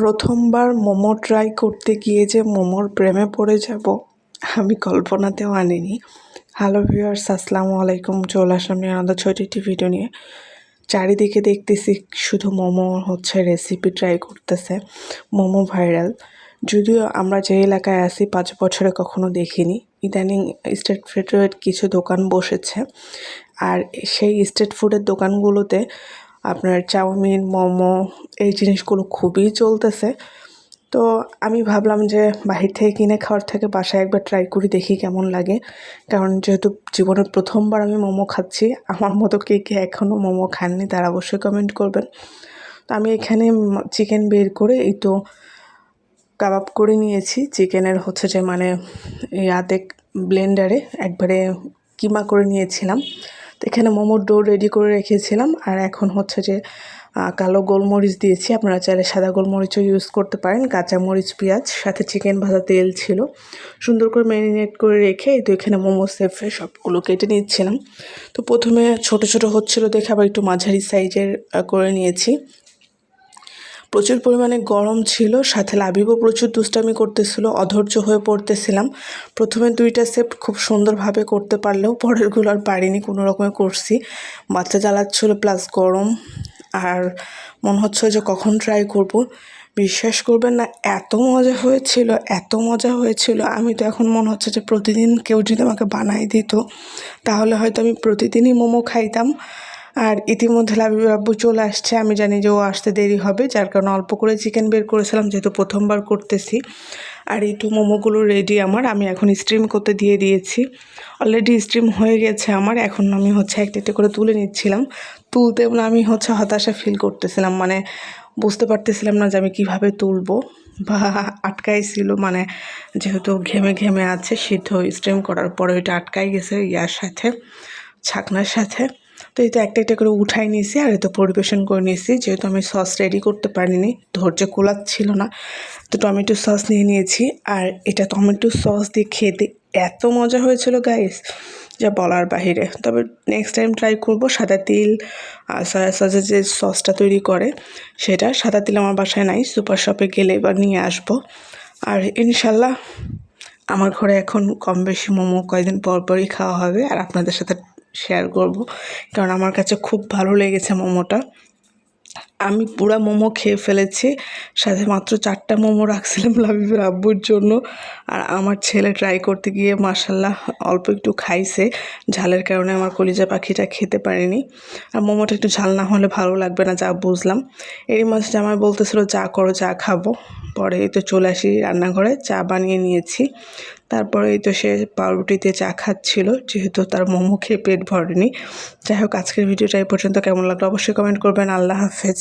প্রথমবার মোমো ট্রাই করতে গিয়ে যে মোমোর প্রেমে পড়ে যাব, আমি কল্পনাতেও আনিনি। হ্যালো ভিউয়ার্স আসসালামু আলাইকুম। চলে আসলাম আমাদের ছোট ভিডিও নিয়ে। চারিদিকে দেখতেছি শুধু মোমো হচ্ছে রেসিপি ট্রাই করতেছে, মোমো ভাইরাল যদিও আমরা যে এলাকায় আসি পাঁচ বছরে কখনো দেখিনি। ইদানিং স্ট্রিট ফুডের কিছু দোকান বসেছে। আর সেই স্ট্রিট ফুডের দোকানগুলোতে আপনার চাউমিন, মোমো এই জিনিসগুলো খুবই চলতেছে। তো আমি ভাবলাম যে বাহির থেকে কিনে খাওয়ার থেকে বাসায় একবার ট্রাই করি, দেখি কেমন লাগে। কারণ যেহেতু জীবনের প্রথমবার আমি মোমো খাচ্ছি, আমার মতো কে কে এখনও মোমো খাননি তারা অবশ্যই কমেন্ট করবেন। তো আমি এখানে চিকেন বের করে এই তো কাবাব করে নিয়েছি। চিকেনের হচ্ছে যে মানে ইয়াতে ব্লেন্ডারে একবারে কিমা করে নিয়েছিলাম। তো এখানে মোমোর ডো রেডি করে রেখেছিলাম আর এখন হচ্ছে যে কালো গোলমরিচ দিয়েছি। আপনারা চাইলে সাদা গোলমরিচও ইউজ করতে পারেন। কাঁচা মরিচ, পেঁয়াজ, সাথে চিকেন ভাজা তেল ছিল। সুন্দর করে ম্যারিনেট করে রেখে তো এখানে মোমো সেফে সবগুলো কেটে নিচ্ছিলাম। তো প্রথমে ছোট ছোট হচ্ছিল দেখে আবার একটু মাঝারি সাইজের করে নিয়েছি। প্রচুর পরিমাণে গরম ছিল, সাথে লাবিবও প্রচুর দুষ্টামি করতেছিল, অধৈর্য হয়ে পড়তেছিলাম। প্রথমে দুইটা সেট খুব সুন্দরভাবে করতে পারলেও পরেরগুলো আর পারিনি, কোনো রকমে করছি। বাচ্চা জ্বালাচ্ছিলো প্লাস গরম, আর মনে হচ্ছে যে কখন ট্রাই করব। বিশ্বাস করবেন না, এত মজা হয়েছিল, এত মজা হয়েছিল। আমি তো এখন মনে হচ্ছে যে প্রতিদিন কেউ যদি আমাকে বানাই দিত, তাহলে হয়তো আমি প্রতিদিনই মোমো খাইতাম। আর ইতিমধ্যে লাবিব আব্বু চলে আসছে। আমি জানি যে ও আসতে দেরি হবে, যার কারণে অল্প করে চিকেন বের করেছিলাম, যেহেতু প্রথমবার করতেছি। আর এই তো মোমোগুলো রেডি আমার, আমি এখন স্ট্রিম করতে দিয়ে দিয়েছি। অলরেডি স্ট্রিম হয়ে গেছে আমার, এখন আমি হচ্ছে একটা একটা করে তুলে নিচ্ছিলাম। তুলতে আমি হচ্ছে হতাশা ফিল করতেছিলাম মানে বুঝতে পারতেছিলাম না যে আমি কীভাবে তুলবো। বা আটকাইছিল মানে যেহেতু ঘেমে ঘেমে আছে সিদ্ধ স্ট্রিম করার পরে ওইটা আটকাই গেছে ইয়ার সাথে, ছাকনার সাথে। তো এই তো একটা একটা করে উঠাই নিয়েছি আর এতো পরিবেশন করে নিয়েছি। যেহেতু আমি সস রেডি করতে পারিনি, ধৈর্য কোলাচ্ছিল না, তো টমেটো সস নিয়ে নিয়েছি। আর এটা টমেটো সস দিয়ে খেতে এত মজা হয়েছিল গাইস যা বলার বাহিরে। তবে নেক্সট টাইম ট্রাই করব, সাদা তিল আর সয়া সসের যে সসটা তৈরি করে, সেটা সাদা তিল আমার বাসায় নাই সুপার শপে গেলে এবার নিয়ে আসব। আর ইনশাল্লাহ, আমার ঘরে এখন কম বেশি মোমো কয়েকদিন পর পরই খাওয়া হবে, আর আপনাদের সাথে শেয়ার করব, কারণ আমার কাছে খুব ভালো লেগেছে মোমোটা। আমি পুরো মোমো খেয়ে ফেলেছি, সাথে মাত্র চারটা মোমো রাখছিলাম লাবিবের আব্বুর জন্য। আর আমার ছেলে ট্রাই করতে গিয়ে মাসাল্লাহ অল্প একটু খাইছে, ঝালের কারণে আমার কলিজা পাখিটা খেতে পারিনি। আর মোমোটা একটু ঝাল না হলে ভালো লাগবে না যা বুঝলাম। এরই মাঝে জামাই বলতেছিল চা করো চা খাব। পরে তো চলে আসি রান্নাঘরে, চা বানিয়ে নিয়েছি। তারপরে এই তো সে পাউরুটিতে চা খাচ্ছিল, যেহেতু তার মোমো খেয়ে পেট ভরেনি। যাই হোক, আজকের ভিডিওটা এই পর্যন্ত। কেমন লাগল অবশ্যই কমেন্ট করবেন। আল্লাহ হাফেজ।